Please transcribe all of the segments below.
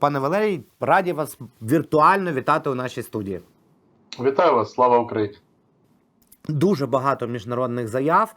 Пане Валерій, раді вас віртуально вітати у нашій студії. Вітаю вас, слава Україні! Дуже багато міжнародних заяв,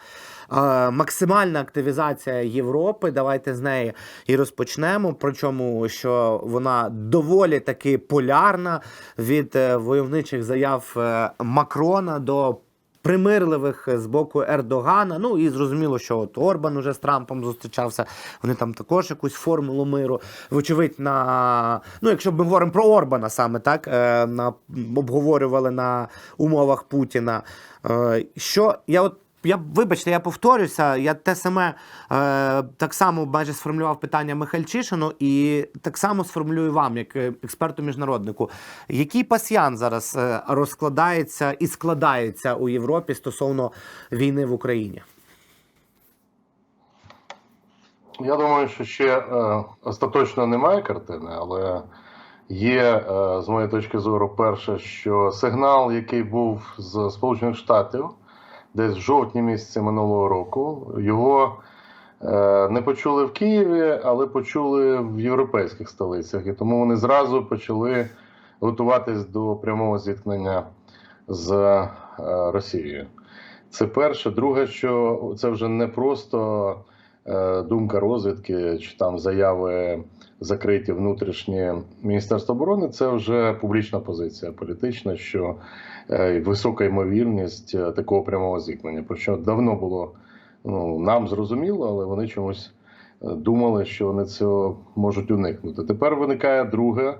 е, максимальна активізація Європи. Давайте з неї і розпочнемо. Причому що вона доволі таки полярна від е, войовничих заяв е, Макрона до. Примирливих з боку Ердогана. Ну і зрозуміло, що от Орбан уже з Трампом зустрічався. Вони там також якусь формулу миру. Вочевидь, на ну, якщо ми говоримо про Орбана саме так, е, на обговорювали на умовах Путіна. Е, Що я от. Я вибачте, я повторюся. Я те саме е, так само майже сформулював питання Михальчишину, і так само сформулюю вам, як е, експерту міжнароднику. Який пасьян зараз е, розкладається і складається у Європі стосовно війни в Україні? Я думаю, що ще е, остаточно немає картини, але є, е, з моєї точки зору, перше, що сигнал, який був з Сполучених Штатів, десь в жовтні місяці минулого року, його е, не почули в Києві, але почули в європейських столицях. І тому вони зразу почали готуватись до прямого зіткнення з е, Росією. Це перше. Друге, що це вже не просто е, думка розвідки чи там заяви закриті внутрішні Міністерства оборони, це вже публічна позиція політична, що висока ймовірність е, такого прямого зіткнення. Про що давно було ну, нам зрозуміло, але вони чомусь е, думали, що вони цього можуть уникнути. Тепер виникає друга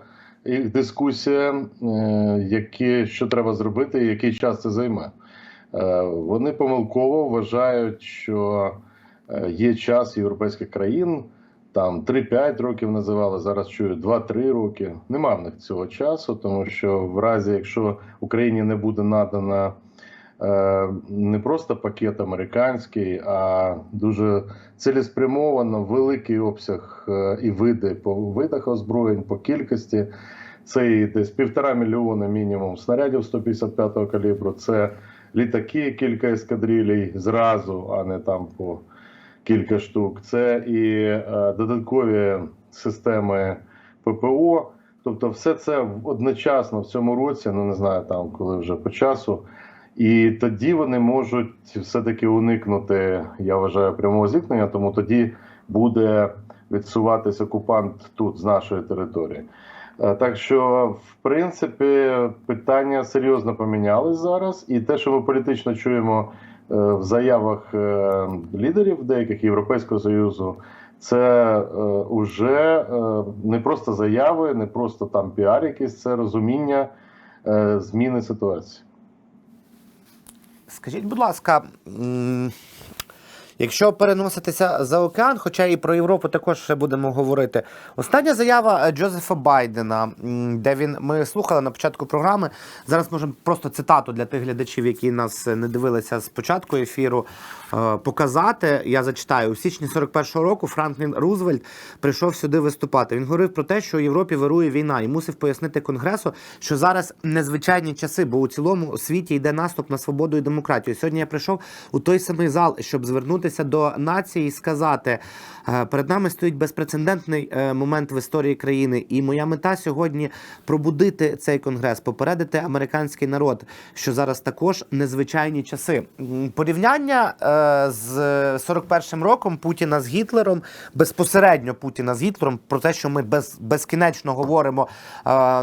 дискусія, е, які, що треба зробити і який час це займе. Е, Вони помилково вважають, що е, є час європейських країн, там 3-5 років називали, зараз чую 2-3 роки. Нема в них цього часу, тому що в разі, якщо Україні не буде надана е, не просто пакет американський, а дуже цілеспрямовано великий обсяг е, і види по видах озброєнь, по кількості. Це і десь півтора мільйона мінімум снарядів 155-го калібру. Це літаки, кілька ескадрилей зразу, а не там по кілька штук. Це і е, додаткові системи ППО. Тобто, все це одночасно в цьому році, ну не знаю, там коли вже по часу. І тоді вони можуть все-таки уникнути, я вважаю, прямого зіткнення, тому тоді буде відсуватись окупант тут з нашої території. Е, Так що, в принципі, питання серйозно помінялись зараз, і те, що ми політично чуємо в заявах е, лідерів деяких Європейського союзу, це вже е, не просто заяви, не просто там піар, якийсь це розуміння е, зміни ситуації. Скажіть, будь ласка, якщо переноситися за океан, хоча і про Європу також ще будемо говорити. Остання заява е, Джозефа Байдена, де він ми слухали на початку програми. Зараз можемо просто цитату для тих глядачів, які нас не дивилися з початку ефіру, е, показати. Я зачитаю у січні 41-го року. Франклін Рузвельт прийшов сюди виступати. Він говорив про те, що у Європі вирує війна, і мусив пояснити конгресу, що зараз незвичайні часи, бо у цілому світі йде наступ на свободу і демократію. Сьогодні я прийшов у той самий зал, щоб звернутися до нації і сказати: е, перед нами стоїть безпрецедентний е, момент в історії країни, і моя мета сьогодні пробудити цей конгрес, попередити американський народ, що зараз також незвичайні часи. Порівняння е, з 41-м роком Путіна з Гітлером, безпосередньо Путіна з Гітлером, про те, що ми без, безкінечно говоримо,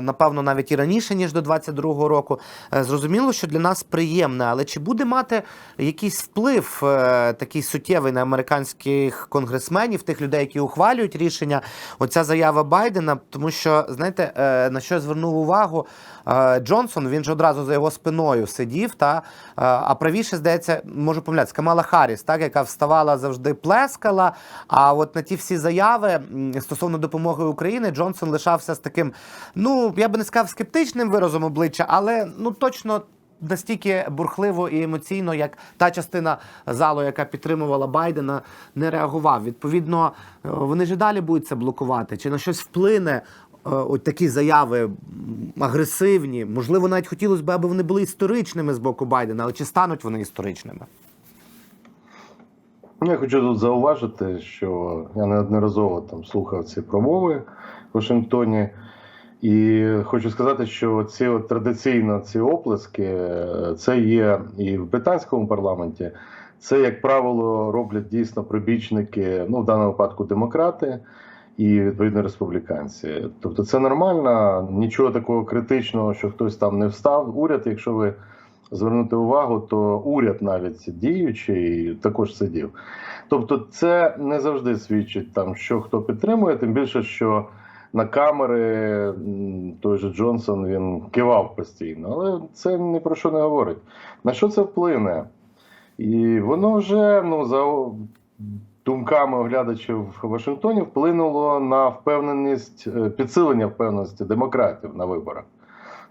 напевно, навіть і раніше, ніж до 22-го року. Зрозуміло, що для нас приємне, але чи буде мати якийсь вплив такий суттєвий на американських конгресменів, тих людей, які ухвалюють рішення, оця заява Байдена, тому що знаєте, е, на що я звернув увагу е, Джонсон, він ж одразу за його спиною сидів, та е, а правіше здається, можу помилятися, Камала Харріс, так яка вставала завжди плескала. А от на ті всі заяви стосовно допомоги Україні, Джонсон лишався з таким, ну я би не сказав скептичним виразом обличчя, але ну точно. Настільки бурхливо і емоційно, як та частина залу, яка підтримувала Байдена, не реагував. Відповідно, е, вони ж і далі будуть це блокувати. Чи на щось вплине е, от такі заяви агресивні? Можливо, навіть хотілося б, аби вони були історичними з боку Байдена, але чи стануть вони історичними? Ну, Я хочу тут зауважити, що я неодноразово там слухав ці промови Вашингтоні. І хочу сказати, що ці от традиційно ці оплески це є і в британському парламенті. Це, як правило, роблять дійсно прибічники, ну в даному випадку демократи і відповідно республіканці. Тобто це нормально, нічого такого критичного, що хтось там не встав. Уряд, якщо ви звернути увагу, то уряд навіть діючий також сидів. Тобто, це не завжди свідчить там, що хто підтримує, тим більше, що на камери той же Джонсон він кивав постійно, але це ні про що не говорить. На що це вплине? І воно вже ну, за думками оглядачів в Вашингтоні вплинуло на впевненість, е, підсилення впевненості демократів на виборах.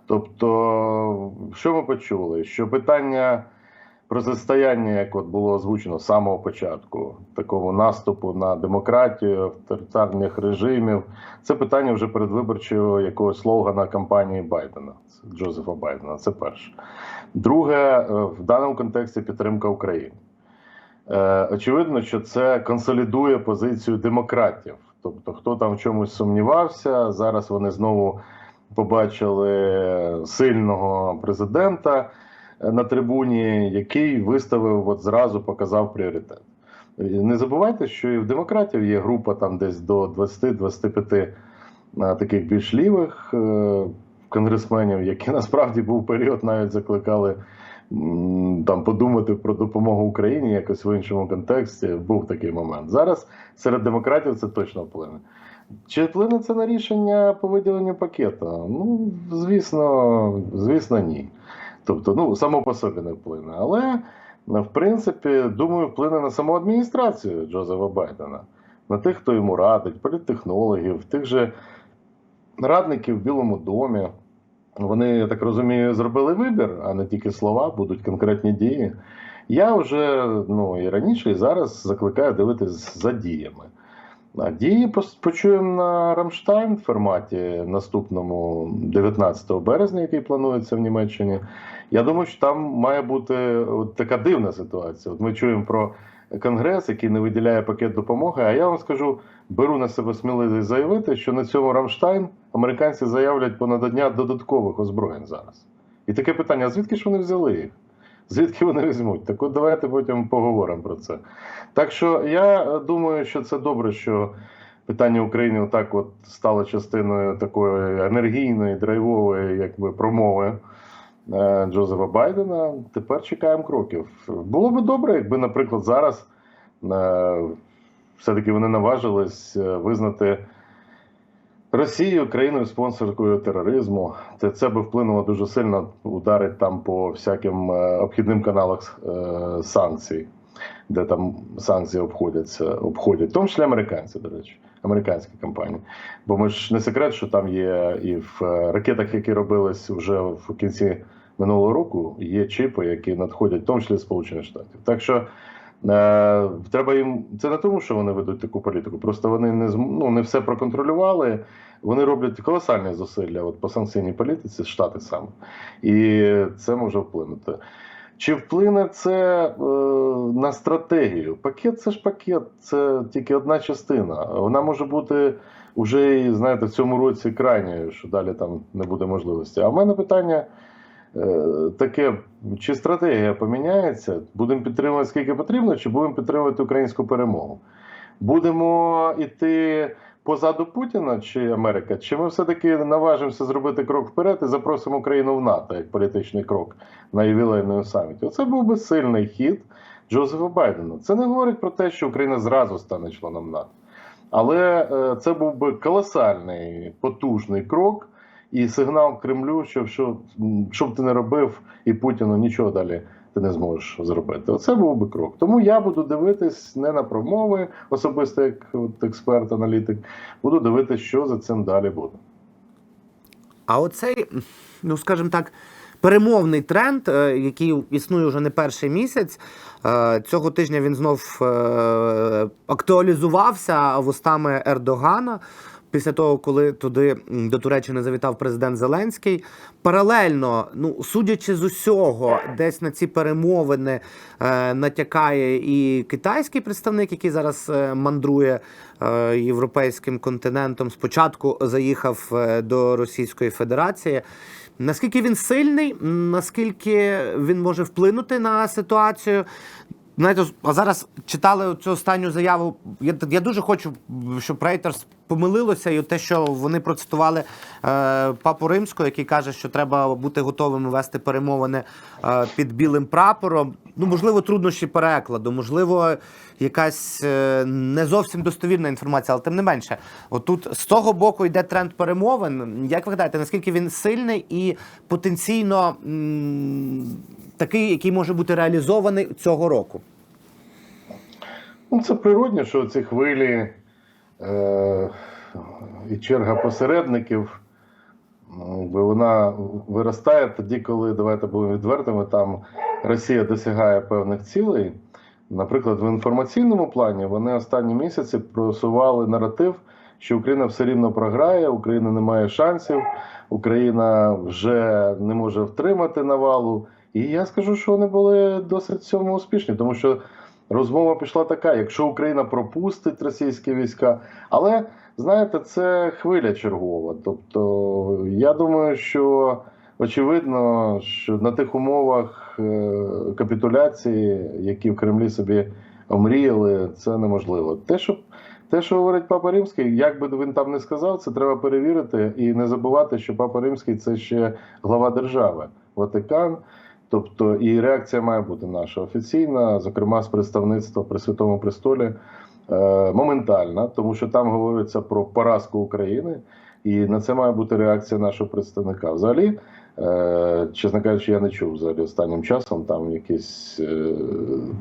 Тобто, що ми почули? Що питання протистояння, як от було озвучено з самого початку, такого наступу на демократію, авторитарних режимів, це питання вже передвиборчого якогось слогана кампанії Байдена, Джозефа Байдена. Це перше. Друге, е, в даному контексті підтримка України. Е, Очевидно, що це консолідує позицію демократів. Тобто, хто там в чомусь сумнівався, зараз вони знову побачили сильного президента на трибуні, який виставив от зразу, показав пріоритет. Не забувайте, що і в демократів є група там десь до 20-25 е, таких більш лівих е, конгресменів, які насправді був період, навіть закликали там подумати про допомогу Україні якось в іншому контексті. Був такий момент. Зараз серед демократів це точно вплине. Чи вплине це на рішення по виділенню пакета? Ну, звісно, звісно, ні. Тобто, ну, само по собі не вплине. Але, ну, в принципі, думаю, вплине на саму адміністрацію Джозефа Байдена, на тих, хто йому радить, політтехнологів, тих же радників в Білому домі. Вони, я так розумію, зробили вибір, а не тільки слова, будуть конкретні дії. Я вже ну, і раніше, і зараз закликаю дивитись за діями. А дії почуємо на Рамштайн форматі наступному 19 березня, який планується в Німеччині. Я думаю, що там має бути от така дивна ситуація. От ми чуємо про конгрес, який не виділяє пакет допомоги. А я вам скажу, беру на себе сміливість заявити, що на цьому Рамштайн американці заявлять по надання додаткових озброєнь зараз. І таке питання: а звідки ж вони взяли їх? Звідки вони візьмуть? Так от давайте потім поговоримо про це. Так що я думаю, що це добре, що питання України отак от стало частиною такої енергійної, драйвової якби, промови е, Джозефа Байдена. Тепер чекаємо кроків. Було би добре, якби, наприклад, зараз е, все-таки вони наважились е, визнати. Росію країною спонсоркою тероризму, це, це би вплинуло дуже сильно ударить там по всяким е, обхідним каналам е, санкцій, де там санкції обходяться, обходять, в тому числі американці, до речі, американські компанії. Бо ми ж не секрет, що там є і в е, ракетах, які робились вже в кінці минулого року, є чіпи, які надходять, в тому числі Сполучених Штатів. Так що треба їм це не тому, що вони ведуть таку політику, просто вони не ну, не все проконтролювали. Вони роблять колосальні зусилля от, по санкційній політиці, штати саме, і це може вплинути. Чи вплине це е, на стратегію? Пакет це ж пакет, це тільки одна частина. Вона може бути вже знаєте в цьому році крайньою, що далі там не буде можливості. А в мене питання е, таке: чи стратегія поміняється? Будемо підтримувати скільки потрібно, чи будемо підтримувати українську перемогу? Будемо йти позаду Путіна чи Америка? Чи ми все-таки наважимося зробити крок вперед і запросимо Україну в НАТО як політичний крок на ювілейному саміті? Оце був би сильний хід Джозефа Байдена. Це не говорить про те, що Україна зразу стане членом НАТО. Але е, це був би колосальний потужний крок і сигнал Кремлю, що що, що б ти не робив, і Путіну нічого далі ти не зможеш зробити. Оце був би крок. Тому я буду дивитись не на промови, особисто як от, експерт, аналітик, буду дивитись, що за цим далі буде. А оцей, ну скажімо так, перемовний тренд, е, який існує вже не перший місяць, е, цього тижня він знов е, актуалізувався вустами Ердогана. Після того, коли туди до Туреччини завітав президент Зеленський. Паралельно, ну судячи з усього, десь на ці перемовини е, натякає і китайський представник, який зараз е, мандрує е, європейським континентом. Спочатку заїхав е, до Російської Федерації. Наскільки він сильний, наскільки він може вплинути на ситуацію? Знаєте, зараз читали цю останню заяву. Я, я дуже хочу, щоб Рейтерс помилилося, і те, що вони процитували е, папу римського, який каже, що треба бути готовими вести перемовини е, під білим прапором. Ну, можливо, труднощі перекладу, можливо, якась е, не зовсім достовірна інформація, але тим не менше, отут з того боку йде тренд перемовин. Як ви гадаєте, наскільки він сильний і потенційно такий, який може бути реалізований цього року? Ну, це природно, що ці хвилі е, і черга посередників, ну, якби вона виростає тоді, коли, давайте будемо відвертими, там Росія досягає певних цілей. Наприклад, в інформаційному плані вони останні місяці просували наратив, що Україна все рівно програє, Україна не має шансів, Україна вже не може втримати навалу. І я скажу, що вони були досить в цьому успішні, тому що розмова пішла така: якщо Україна пропустить російські війська, але знаєте, це хвиля чергова. Тобто, я думаю, що очевидно, що на тих умовах е, капітуляції, які в Кремлі собі омріяли, це неможливо. Те, що те, що говорить Папа Римський, як би він там не сказав, це треба перевірити і не забувати, що Папа Римський це ще глава держави, Ватикан. Тобто і реакція має бути наша офіційна, зокрема з представництва при Святому Престолі, моментальна, тому що там говориться про поразку України, і на це має бути реакція нашого представника. Взагалі, е, чесно кажучи, я не чув взагалі останнім часом там якісь е,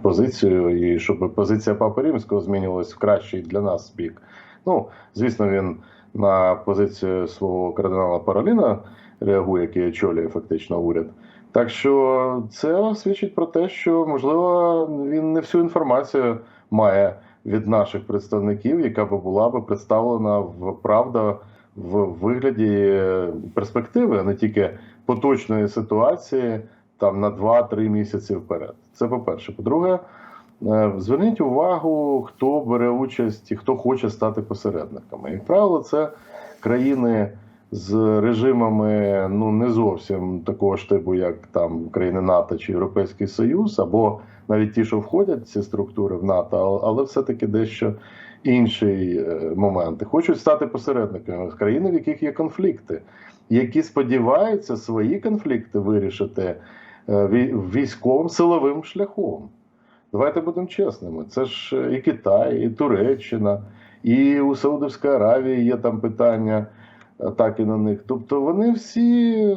позицію, і щоб позиція Папи Римського змінювалась в кращий для нас бік. Ну, звісно, він на позицію свого кардинала Параліна реагує, який очолює фактично уряд. Так що це свідчить про те, що можливо він не всю інформацію має від наших представників, яка би була би представлена в правда в вигляді перспективи, а не тільки поточної ситуації там на 2-3 місяці вперед. Це по-перше. По-друге, е, зверніть увагу, хто бере участь і хто хоче стати посередниками. Як правило, це країни з режимами ну не зовсім такого ж типу, як там країни НАТО чи Європейський Союз, або навіть ті, що входять ці структури в НАТО, але- все-таки дещо інший е, момент. Хочуть стати посередниками в країни, в яких є конфлікти, які сподіваються свої конфлікти вирішити е, військовим силовим шляхом. Давайте будемо чесними. Це ж е, і Китай, і Туреччина, і у Саудовській Аравії є там питання атаки на них. Тобто вони всі,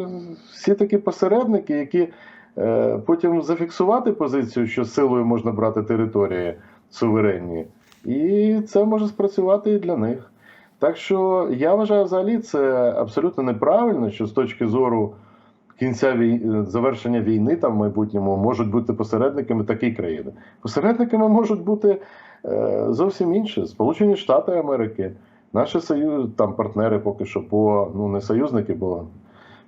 всі такі посередники, які е, потім зафіксувати позицію, що силою можна брати території суверенні, і це може спрацювати і для них. Так що я вважаю, взагалі це абсолютно неправильно, що з точки зору кінця вій... завершення війни там в майбутньому можуть бути посередниками такі країни. Посередниками можуть бути е, зовсім інші Сполучені Штати Америки. Наші союз, там партнери поки що по ну не союзники, бо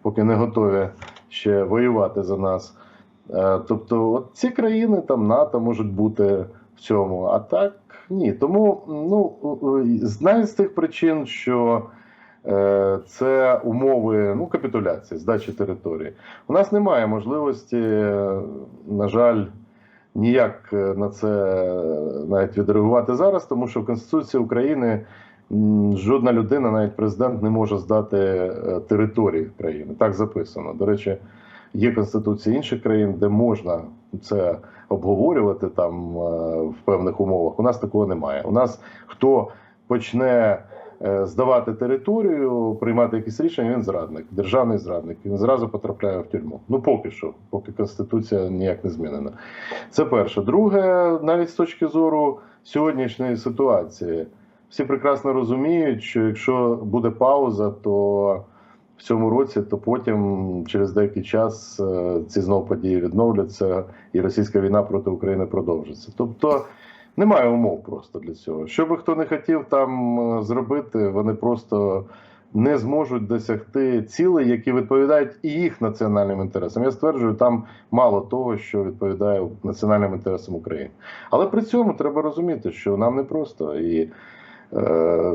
поки не готові ще воювати за нас. Е, Тобто, от ці країни там НАТО можуть бути в цьому, а так ні. Тому ну навіть з тих причин, що е, це умови ну, капітуляції, здачі території. У нас немає можливості, на жаль, ніяк е, на це навіть відреагувати зараз, тому що в Конституції України жодна людина, навіть президент, не може здати е, території країни. Так записано. До речі, є конституції інших країн, де можна це обговорювати там е, в певних умовах. У нас такого немає. У нас хто почне е, здавати територію, приймати якісь рішення, він зрадник, державний зрадник. Він зразу потрапляє в тюрму. Ну поки що, поки конституція ніяк не змінена. Це перше. Друге, навіть з точки зору сьогоднішньої ситуації, всі прекрасно розуміють, що якщо буде пауза, то в цьому році, то потім через деякий час е, ці знову події відновляться, і російська війна проти України продовжиться. Тобто Немає умов просто для цього. Що би хто не хотів там е, зробити, вони просто не зможуть досягти цілей, які відповідають і їх національним інтересам. Я стверджую, там мало того, що відповідає національним інтересам України. Але при цьому треба розуміти, що нам не просто і. Е,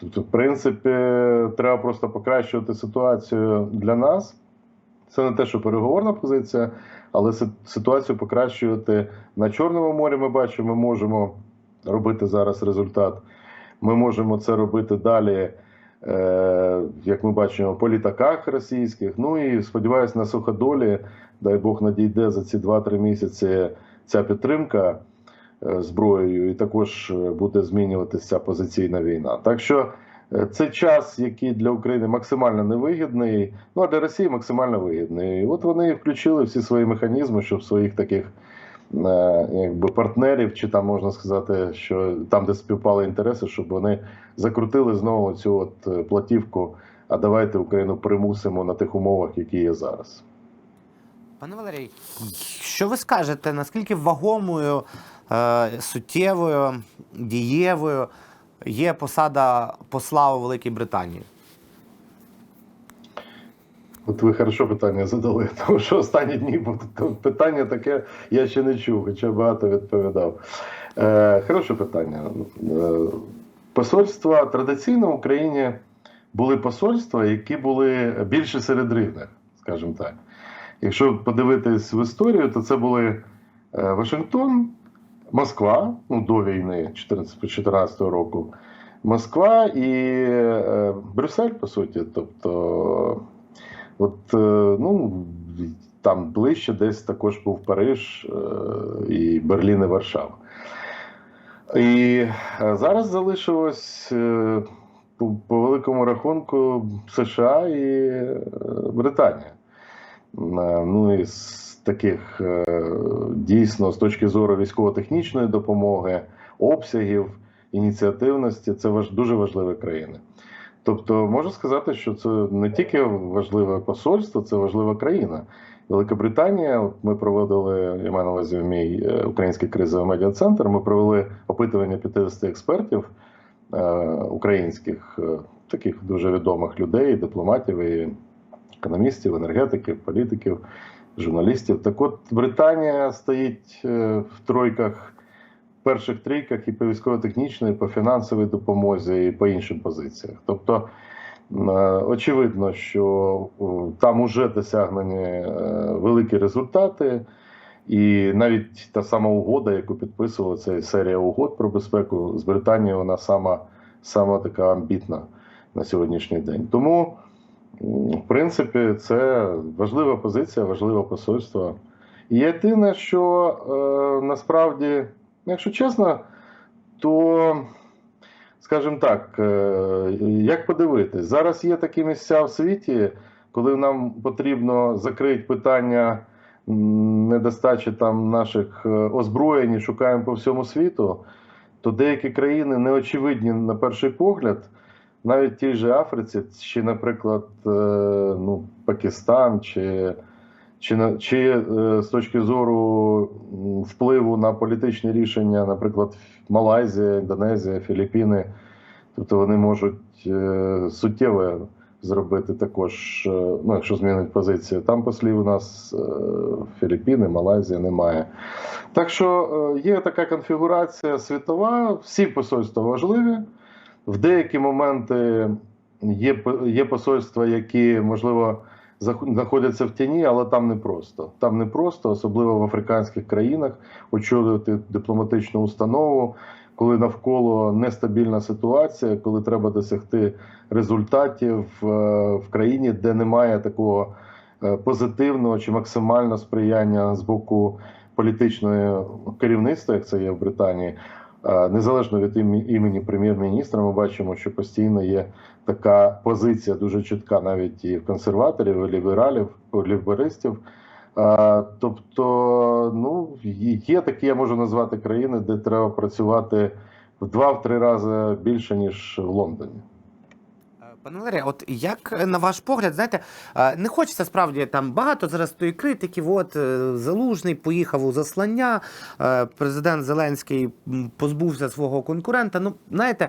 Тобто, в принципі, треба просто покращувати ситуацію для нас. Це не те, що переговорна позиція, але ситуацію покращувати на Чорному морі. Ми бачимо, ми можемо робити зараз результат. Ми можемо це робити далі, е, як ми бачимо, по літаках російських. Ну і сподіваюся, на суходолі, дай Бог надійде за ці 2-3 місяці ця підтримка зброєю, і також е, буде змінюватися позиційна війна. Так що е, це час, який для України максимально невигідний, ну а для Росії максимально вигідний. І от вони включили всі свої механізми, щоб своїх таких е, якби партнерів, чи там можна сказати, що там, де співпали інтереси, щоб вони закрутили знову цю от е, платівку. А давайте Україну примусимо на тих умовах, які є зараз. Пане Валерій, що ви скажете, наскільки вагомою, е, суттєвою, дієвою є посада посла у Великій Британії? От ви хорошо питання задали, тому що останні дні питання таке я ще не чув, хоча багато відповідав. Е, хороше питання. Е, посольства традиційно в Україні були посольства, які були більше серед рівних, скажімо так. Якщо подивитись в історію, то це були е, Вашингтон, Москва, ну до війни 2014 року, Москва і е, Брюссель, по суті. Тобто От е, ну там ближче десь також був Париж е, і Берлін і Варшава. І е, зараз залишилось е, по, по великому рахунку США і е, Британія. Е, Ну і таких е, дійсно з точки зору військово-технічної допомоги, обсягів, ініціативності, це важ, дуже важливі країни. Тобто можу сказати, що це не тільки важливе посольство, це важлива країна. Велика Британія. От ми проводили, я маю на увазі мій е, український кризовий медіа-центр. Ми провели опитування 50 експертів е, українських, таких дуже відомих людей, дипломатів, і економістів, енергетиків, політиків, журналістів. Так от Британія стоїть е, в тройках перших трійках і по військово-технічній, і по фінансовій допомозі, і по іншим позиціях. Тобто, е, очевидно, що е, там уже досягнені великі результати, і навіть та сама угода, яку підписували, це серія угод про безпеку з Британією, вона сама, сама така амбітна на сьогоднішній день. Тому, в принципі, це важлива позиція, важливе посольство. І єдине, що е, насправді. Якщо чесно, то, скажімо так, е, як подивитись, зараз є такі місця в світі, коли нам потрібно закрити питання недостачі там наших е, озброєнь, і шукаємо по всьому світу, то деякі країни неочевидні на перший погляд, навіть в тій же Африці, чи, наприклад, е, ну, Пакистан, чи чи, чи е, з точки зору впливу на політичні рішення, наприклад, Малайзія, Індонезія, Філіппіни, тобто вони можуть е, суттєво зробити також, ну, якщо змінить позицію. Там послів у нас Філіппіни, Малайзія немає. Так що є така конфігурація світова, всі посольства важливі. В деякі моменти є, є посольства, які, можливо, знаходяться в тіні, але там не просто. Там не просто, особливо в африканських країнах, очолювати дипломатичну установу, коли навколо нестабільна ситуація, коли треба досягти результатів е, в країні, де немає такого е, позитивного чи максимального сприяння з боку політичного керівництва, як це є в Британії. Незалежно від імені- прем'єр-міністра, ми бачимо, що постійно є така позиція дуже чітка навіть і в консерваторів, і лібералів, і ліберистів. Тобто, ну, є такі, я можу назвати країни, де треба працювати в два-три рази більше, ніж в Лондоні. Пане Ларі, от як е, на ваш погляд, знаєте, не хочеться справді там багато зараз тої критики. От е, Залужний поїхав у заслання, е, президент Зеленський позбувся свого конкурента. Ну, знаєте,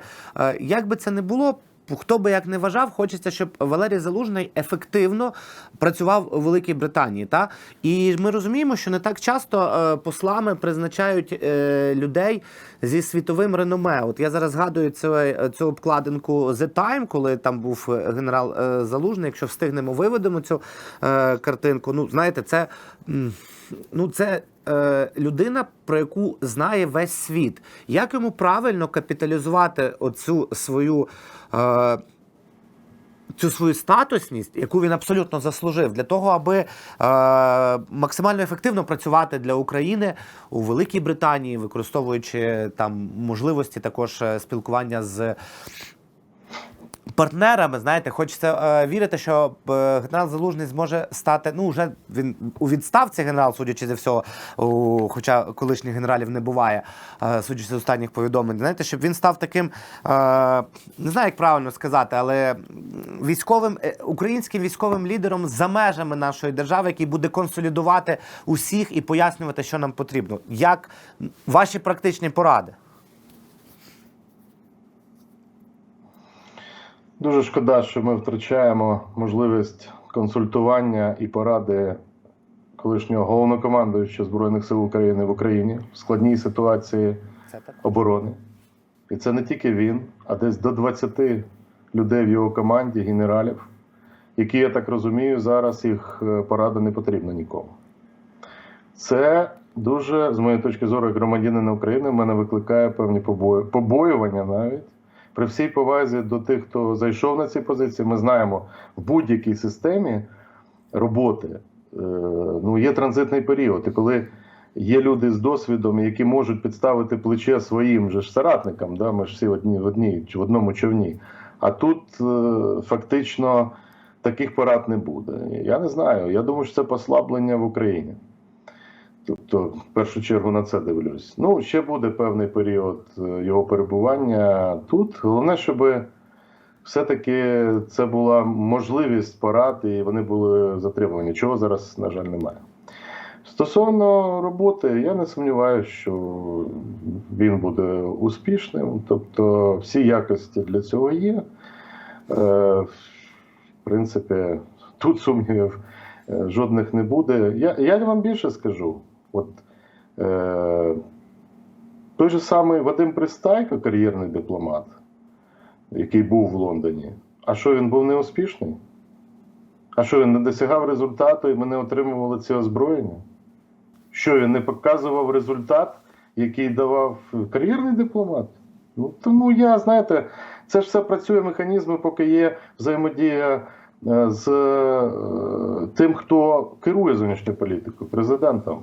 як би це не було. Хто би як не вважав, хочеться, щоб Валерій Залужний ефективно працював у Великій Британії. Та? І ми розуміємо, що не так часто е, послами призначають е, людей зі світовим реноме. От я зараз згадую цю, е, цю обкладинку The Time, коли там був генерал Залужний. Якщо встигнемо, виведемо цю картинку. Ну, знаєте, це. Ну, це е, людина, про яку знає весь світ. Як йому правильно капіталізувати оцю свою. Е, Цю свою статусність, яку він абсолютно заслужив, для того, аби е, максимально ефективно працювати для України у Великій Британії, використовуючи там можливості також е, спілкування з партнерами, знаєте, хочеться е, вірити, що е, генерал Залужний зможе стати. Ну, вже він у відставці генерал, судячи зі всього, у, хоча колишніх генералів не буває, е, судячи з останніх повідомлень. Знаєте, щоб він став таким, е, не знаю, як правильно сказати, але військовим е, українським військовим лідером за межами нашої держави, який буде консолідувати усіх і пояснювати, що нам потрібно. Як ваші практичні поради? Дуже шкода, що ми втрачаємо можливість консультування і поради колишнього головнокомандуючого Збройних сил України в Україні в складній ситуації оборони. І це не тільки він, а десь до 20 людей в його команді, генералів, які, я так розумію, зараз їх е, порада не потрібна нікому. Це дуже, з моєї точки зору, громадянина України, в мене викликає певні побоювання навіть. При всій повазі до тих, хто зайшов на ці позиції, ми знаємо, в будь-якій системі роботи е, ну, є транзитний період. І коли є люди з досвідом, які можуть підставити плече своїм же ж соратникам, да, ми ж всі в одній, в одній чи в одному човні. А тут е, фактично таких порад не буде. Я не знаю. Я думаю, що це послаблення в Україні. Тобто, в першу чергу на це дивлюсь. Ну, ще буде певний період е, його перебування тут. Головне, щоб все-таки це була можливість порад, і вони були затримані. Чого зараз, на жаль, немає. Стосовно роботи, я не сумніваюся, що він буде успішним. Тобто, всі якості для цього є. Е, В принципі, тут сумнівів е, жодних не буде. Я, я вам більше скажу. От, е, той же самий Вадим Пристайко, кар'єрний дипломат, який був в Лондоні. А що він був неуспішний? А що він не досягав результату і ми не отримували це озброєння? Що він не показував результат, який давав кар'єрний дипломат? Ну тому я, знаєте, це ж все працює механізми, поки є взаємодія е, з е, тим, хто керує зовнішньою політикою, президентом.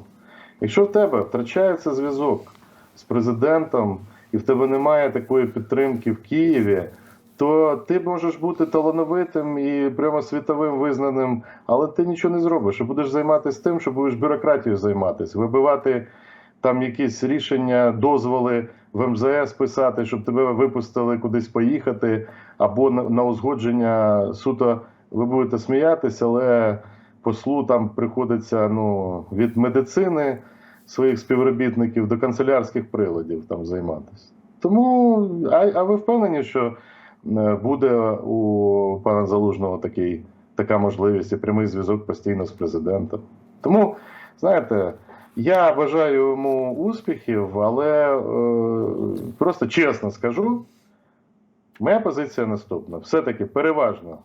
Якщо в тебе втрачається зв'язок з президентом, і в тебе немає такої підтримки в Києві, то ти можеш бути талановитим і прямо світовим визнаним, але ти нічого не зробиш. І будеш займатися тим, що будеш бюрократією займатися, вибивати там якісь рішення, дозволи в МЗС писати, щоб тебе випустили кудись поїхати, або на, узгодження суто ви будете сміятися, але послу там приходиться ну, від медицини своїх співробітників до канцелярських приладів там займатися. Тому, а, а ви впевнені, що е, буде у пана Залужного такий, така можливість і прямий зв'язок постійно з президентом? Тому, знаєте, я бажаю йому успіхів, але е, просто чесно скажу, моя позиція наступна: все-таки переважно.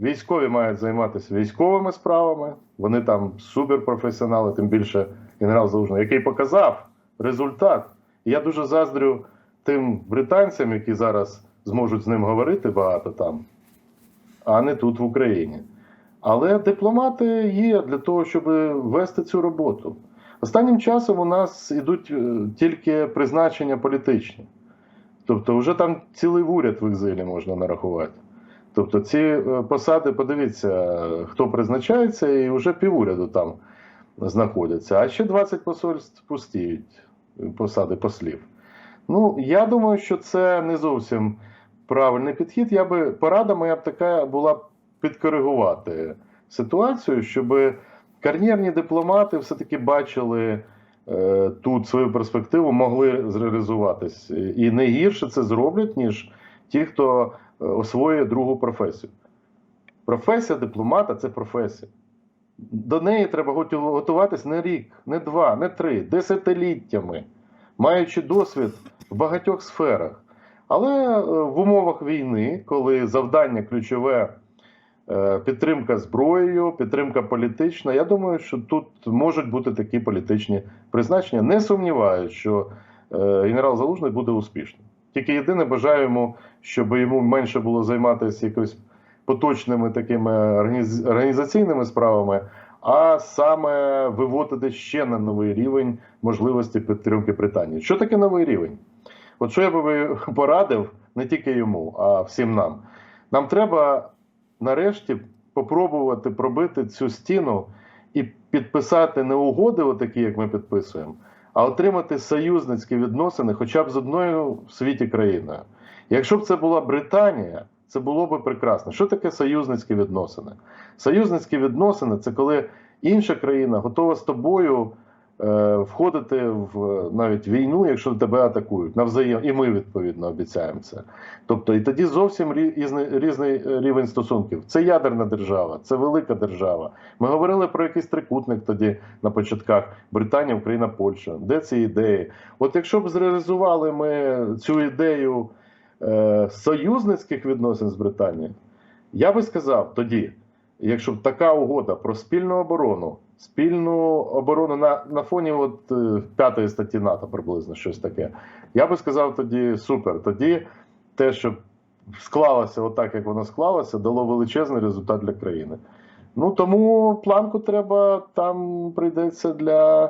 Військові мають займатися військовими справами. Вони там суперпрофесіонали, тим більше генерал Залужний, який показав результат. Я дуже заздрю тим британцям, які зараз зможуть з ним говорити багато там, а не тут в Україні. Але дипломати є для того, щоб вести цю роботу. Останнім часом у нас ідуть е, тільки призначення політичні. Тобто, вже там цілий уряд в екзилі можна нарахувати. Тобто ці е, посади, подивіться, хто призначається, і вже півуряду там знаходяться. А ще 20 посольств пустіють посади послів. Ну, я думаю, що це не зовсім правильний підхід. Я би порада моя б така була підкоригувати ситуацію, щоб кар'єрні дипломати все-таки бачили е, тут свою перспективу, могли зреалізуватись. І не гірше це зроблять, ніж ті, хто освоює другу професію. Професія дипломата це професія. До неї треба готу- готуватись не рік, не два, не три, десятиліттями, маючи досвід в багатьох сферах. Але е, в умовах війни, коли завдання ключове е, підтримка зброєю, підтримка політична, я думаю, що тут можуть бути такі політичні призначення. Не сумніваюся, що е, генерал Залужний буде успішним. Тільки єдине бажаю йому, щоб йому менше було займатися якось поточними такими організаційними справами, а саме виводити ще на новий рівень можливості підтримки Британії. Що таке новий рівень? От що я би порадив не тільки йому, а всім нам. Нам треба нарешті попробувати пробити цю стіну і підписати не угоди, отакі, як ми підписуємо, а отримати союзницькі відносини хоча б з одною в світі країною. Якщо б це була Британія, це було б прекрасно. Що таке союзницькі відносини? Союзницькі відносини це коли інша країна готова з тобою входити в навіть війну, якщо тебе атакують. Навзаєм, і ми відповідно обіцяємо це. Тобто, і тоді зовсім різний, різний е, рівень стосунків. Це ядерна держава, це велика держава. Ми говорили про якийсь трикутник тоді на початках Британія, Україна, Польща. Де ці ідеї? От якщо б зреалізували ми цю ідею е, союзницьких відносин з Британією, я би сказав тоді, якщо б така угода про спільну оборону, спільну оборону на, на фоні от, е, п'ятої статті НАТО приблизно щось таке, я би сказав тоді супер. Тоді те, що склалося отак, як воно склалося, дало величезний результат для країни. Ну тому планку треба там прийдеться для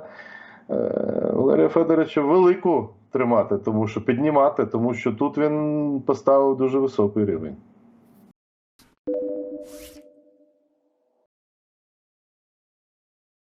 е, Валерія Федоровича велику тримати, тому що піднімати, тому що тут він поставив дуже високий рівень.